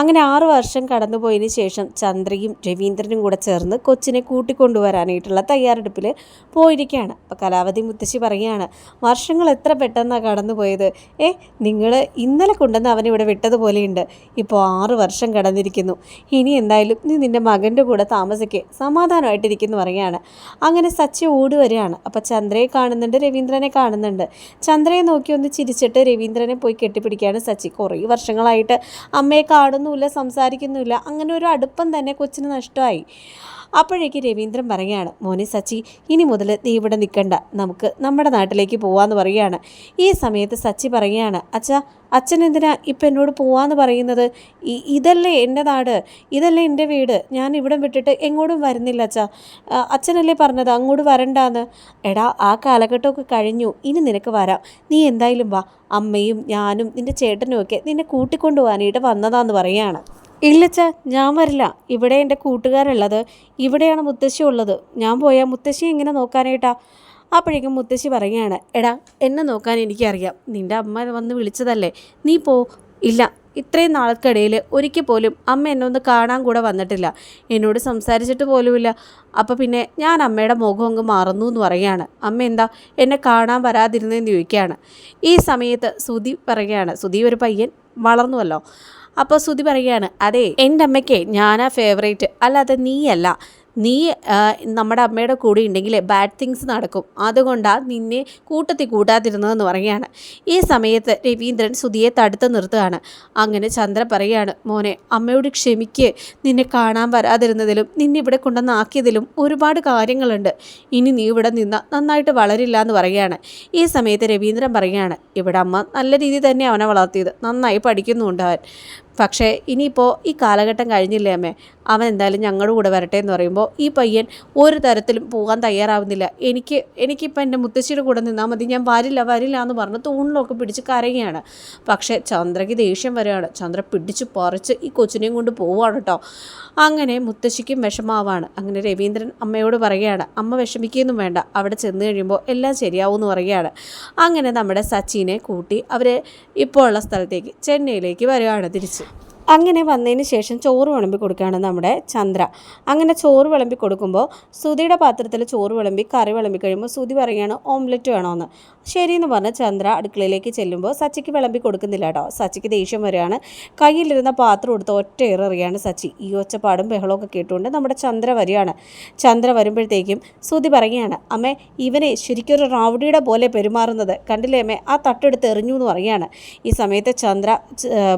അങ്ങനെ ആറ് വർഷം കടന്നുപോയതിന് ശേഷം ചന്ദ്രയും രവീന്ദ്രനും കൂടെ ചേർന്ന് കൊച്ചിനെ കൂട്ടിക്കൊണ്ടുവരാനായിട്ടുള്ള തയ്യാറെടുപ്പിൽ പോയിരിക്കുകയാണ്. അപ്പോൾ കലാവതി മുത്തശ്ശി പറയുകയാണ് വർഷങ്ങൾ എത്ര പെട്ടെന്നാണ് കടന്നുപോയത്? ഏ നിങ്ങൾ ഇന്നലെ കൊണ്ടുവന്ന് അവനിവിടെ വിട്ടതുപോലെയുണ്ട്. ഇപ്പോൾ ആറ് വർഷം കടന്നിരിക്കുന്നു. ഇനി എന്തായാലും നീ നിന്റെ മകന്റെ കൂടെ താമസിക്കേ സമാധാനമായിട്ടിരിക്കുന്നു പറയുകയാണ്. അങ്ങനെ സച്ചി ഓടി വരികയാണ് അപ്പോൾ ചന്ദ്രയെ കാണുന്നുണ്ട് രവീന്ദ്രനെ കാണുന്നുണ്ട്. ചന്ദ്രയെ നോക്കി ഒന്ന് ചിരിച്ചിട്ട് രവീന്ദ്രനെ പോയി കെട്ടിപ്പിടിക്കുകയാണ് സച്ചി കുറേ വർഷങ്ങളായിട്ട് അമ്മയെ കാണുന്നുമില്ല സംസാരിക്കുന്നുമില്ല. അങ്ങനെ ഒരു അടുപ്പം തന്നെ കൊച്ചിന് നഷ്ടമായി. അപ്പോഴേക്ക് രവീന്ദ്രൻ പറയുകയാണ് മോനെ സച്ചി ഇനി മുതൽ നീ ഇവിടെ നിൽക്കണ്ട നമുക്ക് നമ്മുടെ നാട്ടിലേക്ക് പോവാന്ന് പറയുകയാണ്. ഈ സമയത്ത് സച്ചി പറയുകയാണ് അച്ഛാ അച്ഛൻ എന്തിനാ ഇപ്പം എന്നോട് പോവാന്ന് പറയുന്നത്? ഇതല്ലേ എന്റെ നാട് ഇതല്ലേ എന്റെ വീട്. ഞാൻ ഇവിടെ വിട്ടിട്ട് എങ്ങോട്ടും വരുന്നില്ല അച്ഛാ. അച്ഛനല്ലേ പറഞ്ഞത് അങ്ങോട്ട് വരണ്ടാന്ന്. എടാ ആ കാലഘട്ടമൊക്കെ കഴിഞ്ഞു. ഇനി നിനക്ക് വരാം. നീ എന്തായാലും വാ. അമ്മയും ഞാനും നിന്റെ ചേട്ടനും ഒക്കെ നിന്നെ കൂട്ടിക്കൊണ്ടുപോകാനായിട്ട് വന്നതാന്ന് പറയുകയാണ്. ഇല്ലച്ച ഞാൻ വരില്ല. ഇവിടെ എന്റെ കൂട്ടുകാരുള്ളത്. ഇവിടെയാണ് മുത്തശ്ശി ഉള്ളത്. ഞാൻ പോയാൽ മുത്തശ്ശി എങ്ങനെ നോക്കാനായിട്ടാ? അപ്പോഴേക്കും മുത്തശ്ശി പറയുകയാണ് എടാ എന്നെ നോക്കാൻ എനിക്കറിയാം. നിന്റെ അമ്മ വന്ന് വിളിച്ചതല്ലേ. നീ പോ. ഇല്ല ഇത്രയും നാൾക്കിടയിൽ ഒരിക്കൽ പോലും അമ്മ എന്നെ ഒന്ന് കാണാൻ കൂടെ വന്നിട്ടില്ല. എന്നോട് സംസാരിച്ചിട്ട് പോലുമില്ല. അപ്പോൾ പിന്നെ ഞാൻ അമ്മയുടെ മുഖം അങ്ങ് മറന്നു എന്ന് പറയുകയാണ്. അമ്മ എന്താ എന്നെ കാണാൻ വരാതിരുന്നതെന്ന് ചോദിക്കുകയാണ്. ഈ സമയത്ത് സുധി പറയുകയാണ് സുധി ഒരു പയ്യൻ വളർന്നുവല്ലോ. അപ്പോൾ ശ്രുതി പറയുകയാണ് അതെ എന്റെ അമ്മയ്ക്ക് ഞാനാ ഫേവറേറ്റ് അല്ലാതെ നീയല്ല. നീ നമ്മുടെ അമ്മയുടെ കൂടെ ഉണ്ടെങ്കിൽ ബാഡ് തിങ്സ് നടക്കും. അതുകൊണ്ടാണ് നിന്നെ കൂട്ടത്തിൽ കൂട്ടാതിരുന്നതെന്ന് പറയുകയാണ്. ഈ സമയത്ത് രവീന്ദ്രൻ സുധിയെ തടുത്ത് നിർത്തുകയാണ്. അങ്ങനെ ചന്ദ്ര പറയുകയാണ് മോനെ അമ്മയോട് ക്ഷമിക്ക്. നിന്നെ കാണാൻ വരാതിരുന്നതിലും നിന്നെ ഇവിടെ കൊണ്ടുവന്നാക്കിയതിലും ഒരുപാട് കാര്യങ്ങളുണ്ട്. ഇനി നീ ഇവിടെ നിന്ന് നന്നായിട്ട് വളരില്ല എന്ന് പറയുകയാണ്. ഈ സമയത്ത് രവീന്ദ്രൻ പറയുകയാണ് ഇവിടെ അമ്മ നല്ല രീതിയിൽ തന്നെ അവനെ വളർത്തിയത്. നന്നായി പഠിക്കുന്നുണ്ട് അവൻ. പക്ഷേ ഇനിയിപ്പോൾ ഈ കാലഘട്ടം കഴിഞ്ഞില്ലേ അമ്മേ? അവൻ എന്തായാലും ഞങ്ങളുടെ കൂടെ വരട്ടെ എന്ന് പറയുമ്പോൾ ഈ പയ്യൻ ഒരു തരത്തിലും പോകാൻ തയ്യാറാവുന്നില്ല. എനിക്ക് എനിക്കിപ്പോൾ എന്റെ മുത്തശ്ശിയുടെ കൂടെ നിന്നാൽ മതി. ഞാൻ വരില്ല വരില്ല എന്ന് പറഞ്ഞ് തൂണിലൊക്കെ പിടിച്ച് കരയുകയാണ്. പക്ഷേ ചന്ദ്രയ്ക്ക് ദേഷ്യം വരികയാണ്. ചന്ദ്ര പിടിച്ച് പറിച്ച് ഈ കൊച്ചിനെയും കൊണ്ട് പോവുകയാണ് കേട്ടോ അങ്ങനെ മുത്തശ്ശിക്കും വിഷമാവാണ്. അങ്ങനെ രവീന്ദ്രൻ അമ്മയോട് പറയുകയാണ് അമ്മ വിഷമിക്കുകയൊന്നും വേണ്ട. അവിടെ ചെന്ന് കഴിയുമ്പോൾ എല്ലാം ശരിയാവും എന്ന് പറയുകയാണ്. അങ്ങനെ നമ്മുടെ സച്ചിനെ കൂട്ടി അവർ ഇപ്പോൾ ഉള്ള സ്ഥലത്തേക്ക് ചെന്നൈയിലേക്ക് വരികയാണ് തിരിച്ച്. അങ്ങനെ വന്നതിന് ശേഷം ചോറ് വിളമ്പി കൊടുക്കുകയാണ് നമ്മുടെ ചന്ദ്ര. അങ്ങനെ ചോറ് വിളമ്പി കൊടുക്കുമ്പോൾ സുധിയുടെ പാത്രത്തിൽ ചോറ് വിളമ്പി കറി വിളമ്പി കഴിയുമ്പോൾ സുധി പറയുകയാണ് ഓംലെറ്റ് വേണമെന്ന് ശരിയെന്ന് പറഞ്ഞ് ചന്ദ്ര അടുക്കളയിലേക്ക് ചെല്ലുമ്പോൾ സച്ചിക്ക് വിളമ്പി കൊടുക്കുന്നില്ല കേട്ടോ. സച്ചിക്ക് ദേഷ്യം വരികയാണ്. കയ്യിലിരുന്ന പാത്രം എടുത്ത് ഒറ്റ എറിയാണ് സച്ചി. ഈ ഒച്ചപ്പാടും ബഹളമൊക്കെ കേട്ടുകൊണ്ട് നമ്മുടെ ചന്ദ്ര വരികയാണ്. ചന്ദ്ര വരുമ്പോഴത്തേക്കും സുധി പറയുകയാണ് അമ്മേ ഇവനെ ശരിക്കും ഒരു റൗഡിയുടെ പോലെ പെരുമാറുന്നത് കണ്ടില്ലേ അമ്മേ? ആ തട്ടെടുത്ത് എറിഞ്ഞു എന്ന് പറയുകയാണ്. ഈ സമയത്ത് ചന്ദ്ര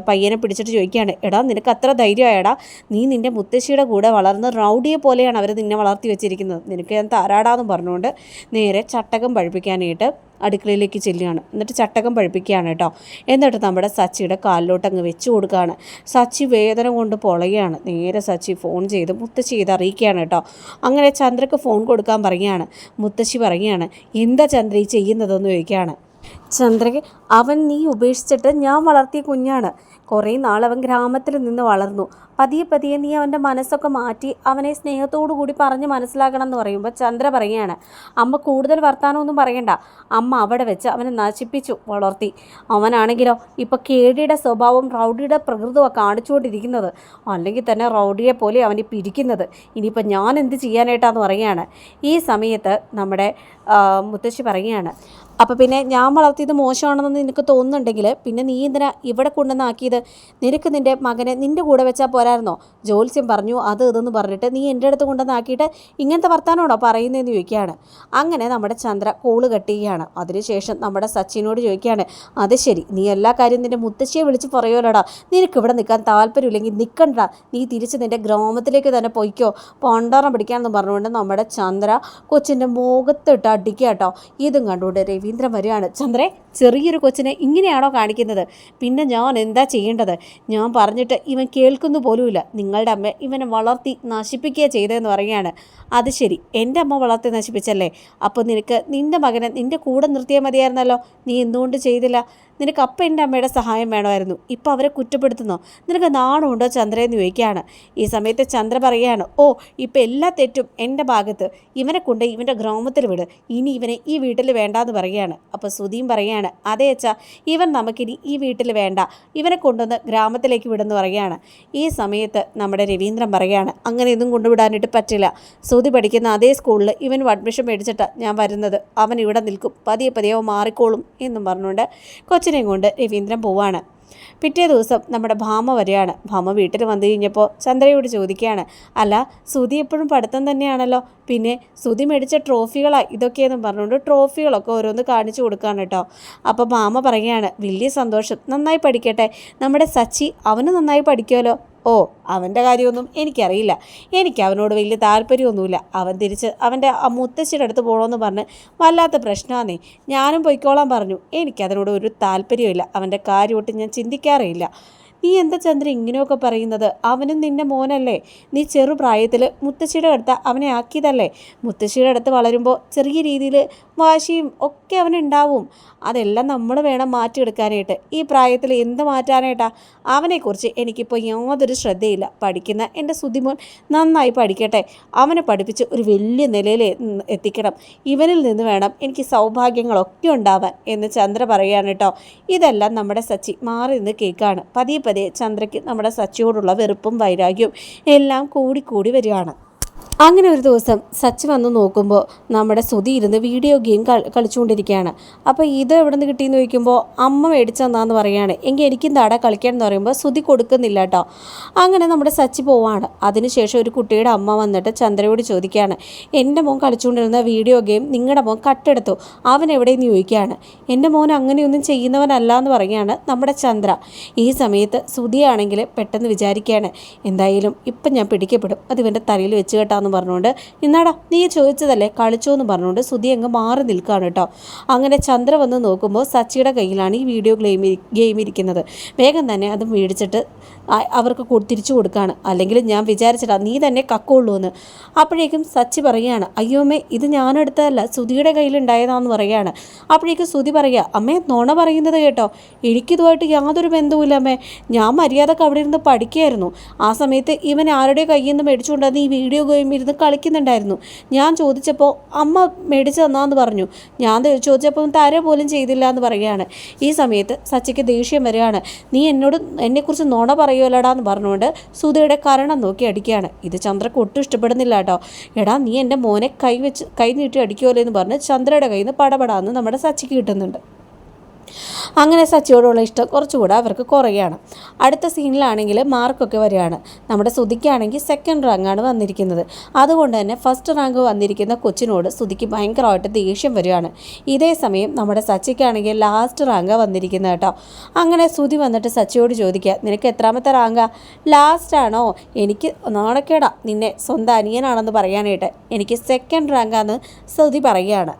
പയ്യനെ പിടിച്ചിട്ട് ചോദിക്കുകയാണ് എടാ നിനക്ക് അത്ര ധൈര്യമായടാ. നീ നിന്റെ മുത്തശ്ശിയുടെ കൂടെ വളർന്ന റൗഡിയെ പോലെയാണ് അവർ നിന്നെ വളർത്തി വെച്ചിരിക്കുന്നത്. നിനക്ക് ഞാൻ താരാടാന്ന് പറഞ്ഞുകൊണ്ട് നേരെ ചട്ടകം പഴിപ്പിക്കാനായിട്ട് അടുക്കളയിലേക്ക് ചെല്ലുകയാണ്. എന്നിട്ട് ചട്ടകം പഴിപ്പിക്കുകയാണ് കേട്ടോ. എന്നിട്ട് നമ്മുടെ സച്ചിയുടെ കാലിലോട്ട് അങ്ങ് വെച്ച് കൊടുക്കുകയാണ്. സച്ചി വേദന കൊണ്ട് പൊളയുകയാണ്. നേരെ സച്ചി ഫോൺ ചെയ്ത് മുത്തശ്ശി ചെയ്ത് അറിയിക്കുകയാണ് കേട്ടോ. അങ്ങനെ ചന്ദ്രക്ക് ഫോൺ കൊടുക്കാൻ പറയുകയാണ്. മുത്തശ്ശി പറയുകയാണ് എന്താ ചന്ദ്ര ഈ ചെയ്യുന്നതെന്ന് ചോദിക്കുകയാണ്. ചന്ദ്രയ്ക്ക് അവൻ നീ ഉപേക്ഷിച്ചിട്ട് ഞാൻ വളർത്തിയ കുഞ്ഞാണ്. കുറേ നാൾ അവൻ ഗ്രാമത്തിൽ നിന്ന് വളർന്നു. പതിയെ പതിയെ നീ അവന്റെ മനസ്സൊക്കെ മാറ്റി അവനെ സ്നേഹത്തോടു കൂടി പറഞ്ഞ് മനസ്സിലാക്കണം എന്ന് പറയുമ്പോൾ ചന്ദ്ര പറയുകയാണ് അമ്മ കൂടുതൽ വർത്തമാനമൊന്നും പറയണ്ട. അമ്മ അവിടെ വെച്ച് അവനെ നശിപ്പിച്ചു വളർത്തി. അവനാണെങ്കിലോ ഇപ്പോൾ കേടിയുടെ സ്വഭാവം റൗഡിയുടെ പ്രകൃതമൊക്കെ കാണിച്ചുകൊണ്ടിരിക്കുന്നത്. അല്ലെങ്കിൽ തന്നെ റൗഡിയെ പോലെ അവനെ പിരിക്കുന്നത്. ഇനിയിപ്പോൾ ഞാൻ എന്ത് ചെയ്യാനായിട്ടാന്ന് പറയുകയാണ്. ഈ സമയത്ത് നമ്മുടെ മുത്തശ്ശി പറയുകയാണ് അപ്പോൾ പിന്നെ ഞാൻ വളർത്തിയത് മോശമാണെന്ന് നിനക്ക് തോന്നുന്നുണ്ടെങ്കിൽ പിന്നെ നീ എന്തിനാ ഇവിടെ കൊണ്ടുവന്നാക്കിയത്? നിനക്ക് നിന്റെ മകനെ നിന്റെ കൂടെ വെച്ചാൽ പോരായിരുന്നോ? ജോത്സ്യം പറഞ്ഞു അത് ഇതെന്ന് പറഞ്ഞിട്ട് നീ എന്റെ അടുത്ത് കൊണ്ടുവന്നാക്കിയിട്ട് ഇങ്ങനത്തെ വർത്താനമാണോ പറയുന്നതെന്ന് ചോദിക്കുകയാണ്. അങ്ങനെ നമ്മുടെ ചന്ദ്ര കോൾ കെട്ടുകയാണ് അതിനുശേഷം നമ്മുടെ സച്ചിനോട് ചോദിക്കുകയാണ് അത് ശരി നീ എല്ലാ കാര്യം നിന്റെ മുത്തശ്ശിയെ വിളിച്ച് പറയുമല്ലോടാ നിനക്ക് ഇവിടെ നിൽക്കാൻ താല്പര്യമില്ലെങ്കിൽ നിൽക്കണ്ട നീ തിരിച്ച് നിന്റെ ഗ്രാമത്തിലേക്ക് തന്നെ പൊയ്ക്കോ. പൊണ്ടാറം പിടിക്കാമെന്ന് പറഞ്ഞുകൊണ്ട് നമ്മുടെ ചന്ദ്ര കൊച്ചിന്റെ മുഖത്തിട്ട് അടിക്കുക കേട്ടോ. ഇതും കണ്ടുകൊണ്ട് രവീന്ദ്രൻ വരികയാണ്. ചന്ദ്രെ ചെറിയൊരു കൊച്ചിനെ ഇങ്ങനെയാണോ കാണിക്കുന്നത്? പിന്നെ ഞാൻ എന്താ ചെയ്യേണ്ടത്? ഞാൻ പറഞ്ഞിട്ട് ഇവൻ കേൾക്കുന്നു പോലുമില്ല. നിങ്ങളുടെ അമ്മ ഇവനെ വളർത്തി നശിപ്പിക്കുക ചെയ്തതെന്ന് പറയുകയാണ്. അത് ശരി എന്റെ അമ്മ വളർത്തി നശിപ്പിച്ചല്ലേ? അപ്പോൾ നിനക്ക് നിന്റെ മകനെ നിന്റെ കൂടെ നിർത്തിയാൽ മതിയായിരുന്നല്ലോ. നീ എന്തുകൊണ്ട് ചെയ്തില്ല? നിനക്ക് അപ്പം എന്റെ അമ്മയുടെ സഹായം വേണമായിരുന്നു. ഇപ്പോൾ അവരെ കുറ്റപ്പെടുത്തുന്നോ? നിനക്ക് നാണമുണ്ടോ ചന്ദ്ര എന്ന് ചോദിക്കുകയാണ്. ഈ സമയത്ത് ചന്ദ്ര പറയുകയാണ് ഓ ഇപ്പം എല്ലാ തെറ്റും എന്റെ ഭാഗത്ത്. ഇവനെ കൊണ്ട് ഇവന്റെ ഗ്രാമത്തിൽ വിട്. ഇനി ഇവനെ ഈ വീട്ടിൽ വേണ്ടാന്ന് പറയുകയാണ്. അപ്പോൾ സുധീം പറയുകയാണ് അതേ അച്ഛാ ഇവൻ നമുക്കിനി ഈ വീട്ടിൽ വേണ്ട. ഇവനെ കൊണ്ടുവന്ന് ഗ്രാമത്തിലേക്ക് വിടുന്നു പറയുകയാണ്. ഈ സമയത്ത് നമ്മുടെ രവീന്ദ്രൻ പറയുകയാണ് അങ്ങനെ ഒന്നും കൊണ്ടുവിടാനായിട്ട് പറ്റില്ല. സുധി പഠിക്കുന്ന അതേ സ്കൂളിൽ ഇവൻ അഡ്മിഷൻ മേടിച്ചിട്ടാണ് ഞാൻ വരുന്നത്. അവൻ ഇവിടെ നിൽക്കും. പതിയെ പതിയെ മാറിക്കോളും എന്നും പറഞ്ഞുകൊണ്ട് കൊച്ചു കൊച്ചിനെയും കൊണ്ട് രവീന്ദ്രൻ പോവാണ്. പിറ്റേ ദിവസം നമ്മുടെ ഭാമ വരികയാണ് ഭാമ വീട്ടിൽ വന്നു കഴിഞ്ഞപ്പോൾ ചന്ദ്രയോട് ചോദിക്കുകയാണ് അല്ല സുതി എപ്പോഴും പഠിത്തം തന്നെയാണല്ലോ. പിന്നെ സുതി മേടിച്ച ട്രോഫികളാണ് ഇതൊക്കെയെന്നും പറഞ്ഞുകൊണ്ട് ട്രോഫികളൊക്കെ ഓരോന്ന് കാണിച്ചു കൊടുക്കുകയാണ് കേട്ടോ. അപ്പോൾ ഭാമ പറയുകയാണ് വലിയ സന്തോഷം. നന്നായി പഠിക്കട്ടെ. നമ്മുടെ സച്ചി അവന് നന്നായി പഠിക്കുമല്ലോ. ഓ അവന്റെ കാര്യമൊന്നും എനിക്കറിയില്ല. എനിക്ക് അവനോട് വലിയ താല്പര്യമൊന്നുമില്ല. അവൻ തിരിച്ച് അവന്റെ ആ മുത്തശ്ശിയുടെ അടുത്ത് പോകണമെന്ന് പറഞ്ഞ് വല്ലാത്ത പ്രശ്നമാണേ ഞാനും പൊയ്ക്കോളാൻ പറഞ്ഞു. എനിക്കതിനോട് ഒരു താല്പര്യമില്ല അവന്റെ കാര്യമൊട്ട് ഞാൻ ചിന്തിക്കാറേയില്ല. നീ എന്താ ചന്ദ്രൻ ഇങ്ങനെയൊക്കെ പറയുന്നത്? അവനും നിന്റെ മോനല്ലേ? നീ ചെറുപ്രായത്തിൽ മുത്തശ്ശിയുടെ അടുത്ത് അവനെ ആക്കിയതല്ലേ? മുത്തശ്ശിയുടെ അടുത്ത് വളരുമ്പോൾ ചെറിയ രീതിയിൽ വാശിയും ഒക്കെ അവനുണ്ടാവും. അതെല്ലാം നമ്മൾ വേണം മാറ്റിയെടുക്കാനായിട്ട്. ഈ പ്രായത്തിൽ എന്ത് മാറ്റാനായിട്ടാ? അവനെക്കുറിച്ച് എനിക്കിപ്പോൾ യാതൊരു ശ്രദ്ധയില്ല. പഠിക്കുന്ന എന്റെ സുതിമോൻ നന്നായി പഠിക്കട്ടെ. അവനെ പഠിപ്പിച്ച് ഒരു വലിയ നിലയിൽ എത്തിക്കണം. ഇവനിൽ നിന്ന് വേണം എനിക്ക് സൗഭാഗ്യങ്ങളൊക്കെ ഉണ്ടാവാൻ എന്ന് ചന്ദ്ര പറയുകയാണ് കേട്ടോ. ഇതെല്ലാം നമ്മുടെ സച്ചി മാറി നിന്ന് കേൾക്കുകയാണ് പതിയെ പതിയെ ചന്ദ്രയ്ക്ക് നമ്മുടെ സച്ചിയോടുള്ള വെറുപ്പും വൈരാഗ്യവും എല്ലാം കൂടിക്കൂടി കൂടി വരികയാണ്. അങ്ങനെ ഒരു ദിവസം സച്ച് വന്ന് നോക്കുമ്പോൾ നമ്മുടെ സുധി ഇരുന്ന് വീഡിയോ ഗെയിം കളിച്ചുകൊണ്ടിരിക്കുകയാണ്. അപ്പോൾ ഇത് എവിടെ നിന്ന് കിട്ടിയെന്ന് ചോദിക്കുമ്പോൾ അമ്മ മേടിച്ചെന്നാന്ന് പറയുകയാണ് എങ്കിൽ എനിക്കും താട കളിക്കാൻ എന്ന് പറയുമ്പോൾ സുധി കൊടുക്കുന്നില്ല കേട്ടോ അങ്ങനെ നമ്മുടെ സച്ചി പോവാണ്. അതിനുശേഷം ഒരു കുട്ടിയുടെ അമ്മ വന്നിട്ട് ചന്ദ്രയോട് ചോദിക്കുകയാണ് എന്റെ മോൻ കളിച്ചുകൊണ്ടിരുന്ന വീഡിയോ ഗെയിം നിങ്ങളുടെ മോൻ കട്ടെടുത്തു. അവൻ എവിടെയെന്ന് ചോദിക്കുകയാണ്. എന്റെ മോൻ അങ്ങനെയൊന്നും ചെയ്യുന്നവനല്ല എന്ന് പറയുകയാണ് നമ്മുടെ ചന്ദ്ര. ഈ സമയത്ത് സുധിയാണെങ്കിൽ പെട്ടെന്ന് വിചാരിക്കുകയാണ് എന്തായാലും ഇപ്പം ഞാൻ പിടിക്കപ്പെടും. അത് ഇവന്റെ തലയിൽ വെച്ച് കേട്ടാന്ന് പറഞ്ഞുകൊണ്ട് ഇന്നാടാ നീ ചോദിച്ചതല്ലേ? കളിച്ചോ എന്ന് പറഞ്ഞുകൊണ്ട് സുധി അങ്ങ് മാറി നിൽക്കുകയാണ് കേട്ടോ. അങ്ങനെ ചന്ദ്ര വന്ന് നോക്കുമ്പോൾ സച്ചിയുടെ കയ്യിലാണ് ഈ വീഡിയോ ഗെയിം ഗെയിം ഇരിക്കുന്നത്. വേഗം തന്നെ അത് മേടിച്ചിട്ട് അവർക്ക് തിരിച്ചു കൊടുക്കുകയാണ് അല്ലെങ്കിൽ ഞാൻ വിചാരിച്ചിട്ടാ നീ തന്നെ കക്കുള്ളൂ എന്ന് അപ്പോഴേക്കും സച്ചി പറയുകയാണ് അയ്യോമ്മേ ഇത് ഞാനെടുത്തതല്ല സുധിയുടെ കയ്യിലുണ്ടായതാണെന്ന് പറയുകയാണ്. അപ്പോഴേക്കും സുധി പറയുക അമ്മേ നോണ പറയുന്നത് കേട്ടോ. എനിക്കിതുമായിട്ട് യാതൊരു ബന്ധവുമില്ല അമ്മേ. ഞാൻ മര്യാദയ്ക്ക് അവിടെ ഇരുന്ന് പഠിക്കുകയായിരുന്നു. ആ സമയത്ത് ഇവൻ ആരുടെ കയ്യിൽ നിന്ന് മേടിച്ചുകൊണ്ടാണ് ഈ വീഡിയോ ഇരുന്ന് കളിക്കുന്നുണ്ടായിരുന്നു. ഞാൻ ചോദിച്ചപ്പോൾ അമ്മ മേടിച്ച് തന്നാന്ന് പറഞ്ഞു. ഞാൻ ചോദിച്ചപ്പോൾ തര പോലും ചെയ്തില്ല എന്ന് പറയുകയാണ്. ഈ സമയത്ത് സച്ചിക്ക് ദേഷ്യം വരികയാണ്. നീ എന്നോട് എന്നെക്കുറിച്ച് നുണ പറയുമല്ലടാ എന്ന് പറഞ്ഞുകൊണ്ട് സുധയുടെ കരണം നോക്കി അടിക്കുകയാണ്. ഇത് ചന്ദ്രക്ക് ഒട്ടും ഇഷ്ടപ്പെടുന്നില്ല കേട്ടോ. എടാ നീ എന്റെ മോനെ കൈ വെച്ച് കൈ നീട്ടി അടിക്കുമല്ലോ എന്ന് പറഞ്ഞ് ചന്ദ്രയുടെ കയ്യിൽ നിന്ന് പടപടാന്ന് നമ്മുടെ സച്ചിക്ക് കിട്ടുന്നുണ്ട്. അങ്ങനെ സച്ചിയോടുള്ള ഇഷ്ടം കുറച്ചുകൂടെ അവർക്ക് കുറയാണ്. അടുത്ത സീനിലാണെങ്കിൽ മാർക്കൊക്കെ വരികയാണ്. നമ്മുടെ സുധിക്കാണെങ്കിൽ സെക്കൻഡ് റാങ്കാണ് വന്നിരിക്കുന്നത്. അതുകൊണ്ട് തന്നെ ഫസ്റ്റ് റാങ്ക് വന്നിരിക്കുന്ന കൊച്ചിനോട് സുധിക്ക് ഭയങ്കരമായിട്ട് ദേഷ്യം വരികയാണ്. ഇതേ സമയം നമ്മുടെ സച്ചിക്കാണെങ്കിൽ ലാസ്റ്റ് റാങ്കാണ് വന്നിരിക്കുന്നത് കേട്ടോ. അങ്ങനെ സുധി വന്നിട്ട് സച്ചിയോട് ചോദിക്കുക നിനക്ക് എത്രാമത്തെ റാങ്കാ ലാസ്റ്റ് ആണോ? എനിക്ക് നാണക്കേടാ. നിന്നെ സ്വന്തം അനിയനാണെന്ന് പറയാനായിട്ട് എനിക്ക് സെക്കൻഡ് റാങ്കാന്ന് സുധി പറയുകയാണ്.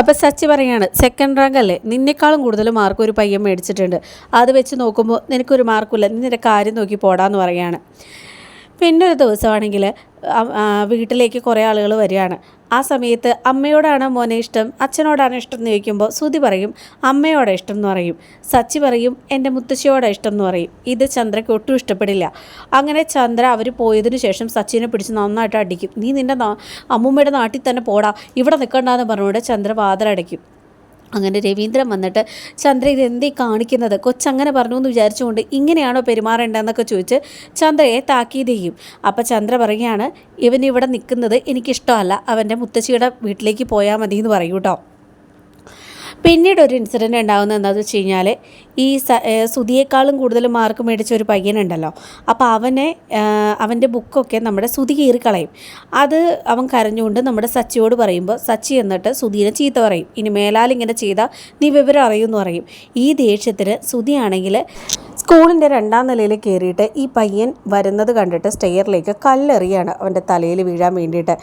അപ്പോൾ സച്ചി പറയാണ് സെക്കൻഡ് റാങ്ക് അല്ലേ? നിന്നെക്കാളും കൂടുതൽ മാർക്ക് ഒരു പയ്യൻ മേടിച്ചിട്ടുണ്ട്. അത് വെച്ച് നോക്കുമ്പോൾ നിനക്കൊരു മാർക്കില്ല നിന്റെ കാര്യം നോക്കി പോടാന്ന് പറയാണ്. പിന്നെ ഒരു ദിവസമാണെങ്കിൽ വീട്ടിലേക്ക് കുറേ ആളുകൾ വരികയാണ്. ആ സമയത്ത് അമ്മയോടാണ് മോനെ ഇഷ്ടം? അച്ഛനോടാണ് ഇഷ്ടം എന്ന് ചോദിക്കുമ്പോൾ സുതി പറയും അമ്മയോടെ ഇഷ്ടം എന്ന് പറയും. സച്ചി പറയും എന്റെ മുത്തശ്ശിയോടെ ഇഷ്ടം എന്ന് പറയും. ഇത് ചന്ദ്രയ്ക്ക് ഒട്ടും ഇഷ്ടപ്പെടില്ല. അങ്ങനെ ചന്ദ്ര അവർ പോയതിനു ശേഷം സച്ചിനെ പിടിച്ച് നന്നായിട്ട് അടിക്കും. നീ നിന്റെ അമ്മൂമ്മയുടെ നാട്ടിൽ തന്നെ പോടാ ഇവിടെ നിൽക്കണ്ടെന്ന് പറഞ്ഞുകൊണ്ട് ചന്ദ്ര വാതിലടയ്ക്കും. അങ്ങനെ രവീന്ദ്രൻ വന്നിട്ട് ചന്ദ്ര ഇത് എന്തേ കാണിക്കുന്നത്? കൊച്ചങ്ങനെ പറഞ്ഞു എന്ന് വിചാരിച്ചുകൊണ്ട് ഇങ്ങനെയാണോ പെരുമാറേണ്ടതെന്നൊക്കെ ചോദിച്ച് ചന്ദ്രയെ താക്കീത് ചെയ്യും. അപ്പം ചന്ദ്ര പറയുകയാണ് ഇവൻ ഇവിടെ നിൽക്കുന്നത് എനിക്കിഷ്ടമല്ല. അവന്റെ മുത്തശ്ശിയുടെ വീട്ടിലേക്ക് പോയാൽ മതി എന്ന് പറയൂ പിന്നീട് ഒരു ഇൻസിഡന്റ് ഉണ്ടാകുന്നത് എന്താണെന്ന് വെച്ച് കഴിഞ്ഞാൽ ഈ സുതിയേക്കാളും കൂടുതൽ മാർക്ക് മേടിച്ച ഒരു പയ്യനുണ്ടല്ലോ. അപ്പോൾ അവനെ അവന്റെ ബുക്കൊക്കെ നമ്മുടെ സുതി കീറിക്കളയും അത് അവൻ കരഞ്ഞുകൊണ്ട് നമ്മുടെ സച്ചിയോട് പറയുമ്പോൾ സച്ചി എന്നിട്ട് സുധീനെ ചീത്ത പറയും. ഇനി മേലാൽ ഇങ്ങനെ ചെയ്താൽ നീ വിവരം അറിയുമെന്ന് പറയും. ഈ ദേഷ്യത്തിന് സുതിയാണെങ്കിൽ സ്കൂളിന്റെ രണ്ടാം നിലയിൽ കയറിയിട്ട് ഈ പയ്യൻ വരുന്നത് കണ്ടിട്ട് സ്റ്റെയറിലേക്ക് കല്ലെറിയാണ് അവന്റെ തലയിൽ വീഴാൻ വേണ്ടിയിട്ട്.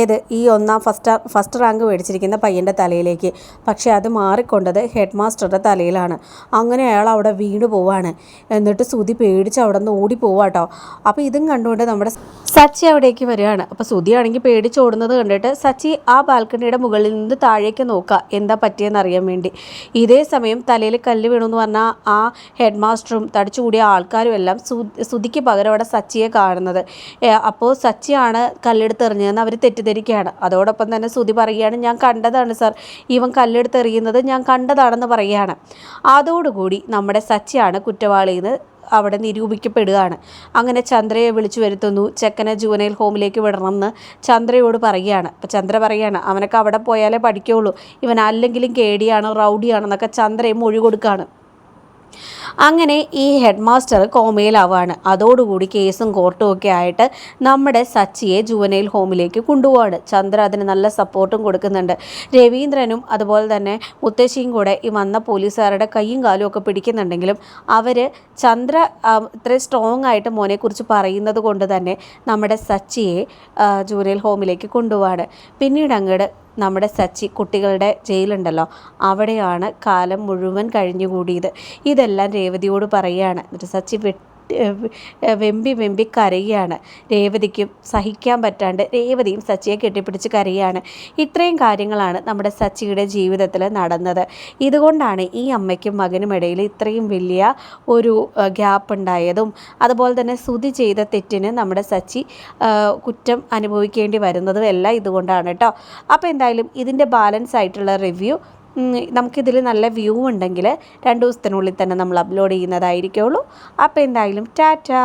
ഏത്? ഈ ഒന്നാം ഫസ്റ്റ് ഫസ്റ്റ് റാങ്ക് മേടിച്ചിരിക്കുന്ന പയ്യന്റെ തലയിലേക്ക്. പക്ഷേ അത് മാറിക്കൊണ്ടത് ഹെഡ് മാസ്റ്ററുടെ തലയിലാണ്. അങ്ങനെ അയാൾ അവിടെ വീണ് പോവാണ്. എന്നിട്ട് സുതി പേടിച്ച് അവിടെ നിന്ന് ഓടി പോവാട്ടോ അപ്പോൾ ഇതും കണ്ടുകൊണ്ട് നമ്മുടെ സച്ചി അവിടേക്ക് വരികയാണ്. അപ്പോൾ സുതിയാണെങ്കിൽ പേടിച്ച് ഓടുന്നത് കണ്ടിട്ട് സച്ചി ആ ബാൽക്കണിയുടെ മുകളിൽ നിന്ന് താഴേക്ക് നോക്കുക. എന്താ പറ്റിയെന്ന് അറിയാൻ വേണ്ടി. ഇതേ സമയം തലയിൽ കല്ല് വീണു എന്ന് പറഞ്ഞാൽ ആ ഹെഡ് മാസ്റ്ററും തടിച്ചുകൂടിയ ആൾക്കാരും എല്ലാം സുതിക്ക് പകരം അവിടെ സച്ചിയെ കാണുന്നത്. അപ്പോൾ സച്ചിയാണ് കല്ലെടുത്ത് എറിഞ്ഞതെന്ന് അവർ തെറ്റിദ്ധരിക്കുകയാണ്. അതോടൊപ്പം തന്നെ സുതി പറയുകയാണ് ഞാൻ കണ്ടതാണ് സാർ ഇവൻ കല്ലെടുത്ത് എറിയുന്നത് ഞാൻ കണ്ടതാണെന്ന് പറയുകയാണ്. അതോടുകൂടി നമ്മുടെ സച്ചിയാണ് കുറ്റവാളിയെന്ന് അവിടെ നിരൂപിക്കപ്പെടുകയാണ്. അങ്ങനെ ചന്ദ്രയെ വിളിച്ചു വരുത്തുന്നു ചെക്കനെ ജുവനൈൽ ഹോമിലേക്ക് വിടണമെന്ന് ചന്ദ്രയോട് പറയുകയാണ്. അപ്പോൾ ചന്ദ്ര പറയുകയാണ് അവനൊക്കെ അവിടെ പോയാലേ പഠിക്കുകയുള്ളൂ ഇവൻ അല്ലെങ്കിലും കേടിയാണ് റൗഡിയാണെന്നൊക്കെ ചന്ദ്രയെ മൊഴി കൊടുക്കുകയാണ്. അങ്ങനെ ഈ ഹെഡ് മാസ്റ്റർ കോമയിലാവാണ്. അതോടുകൂടി കേസും കോർട്ടും ഒക്കെ ആയിട്ട് നമ്മുടെ സച്ചിയെ ജുവനൈൽ ഹോമിലേക്ക് കൊണ്ടുപോവാണ്. ചന്ദ്ര അതിന് നല്ല സപ്പോർട്ടും കൊടുക്കുന്നുണ്ട്. രവീന്ദ്രനും അതുപോലെ തന്നെ മുത്തശ്ശിയും കൂടെ ഈ വന്ന പോലീസുകാരുടെ കൈയും കാലും ഒക്കെ പിടിക്കുന്നുണ്ടെങ്കിലും അവർ ചന്ദ്ര ഇത്രയും സ്ട്രോങ് ആയിട്ട് മോനെക്കുറിച്ച് പറയുന്നത് കൊണ്ട് തന്നെ നമ്മുടെ സച്ചിയെ ജുവനൈൽ ഹോമിലേക്ക് കൊണ്ടുപോവാണ്. പിന്നീട് അങ്ങോട്ട് നമ്മുടെ സച്ചി കുട്ടികളുടെ ജയിലുണ്ടല്ലോ. അവിടെയാണ് കാലം മുഴുവൻ കഴിഞ്ഞുകൂടിയത്. ഇതെല്ലാം രേവതിയോട് പറയുകയാണ്. എന്നിട്ട് സച്ചി വെമ്പി വെമ്പി കരയുകയാണ് രേവതിക്കും സഹിക്കാൻ പറ്റാണ്ട് രേവതിയും സച്ചിയെ കെട്ടിപ്പിടിച്ച് കരയുകയാണ് ഇത്രയും കാര്യങ്ങളാണ് നമ്മുടെ സച്ചിയുടെ ജീവിതത്തിൽ നടന്നത്. ഇതുകൊണ്ടാണ് ഈ അമ്മയ്ക്കും മകനും ഇടയിൽ ഇത്രയും വലിയ ഒരു ഗ്യാപ്പ് ഉണ്ടായതും അതുപോലെ തന്നെ സ്തുതി ചെയ്ത തെറ്റിന് നമ്മുടെ സച്ചി കുറ്റം അനുഭവിക്കേണ്ടി വരുന്നതും എല്ലാം ഇതുകൊണ്ടാണ് കേട്ടോ. അപ്പോൾ എന്തായാലും ഇതിന്റെ ബാലൻസ് ആയിട്ടുള്ള റിവ്യൂ നമുക്കിതിൽ നല്ല വ്യൂ ഉണ്ടെങ്കിൽ രണ്ട് ദിവസത്തിനുള്ളിൽ തന്നെ നമ്മൾ അപ്ലോഡ് ചെയ്യുന്നതായിരിക്കുള്ളൂ. അപ്പോൾ എന്തായാലും ടാറ്റാ.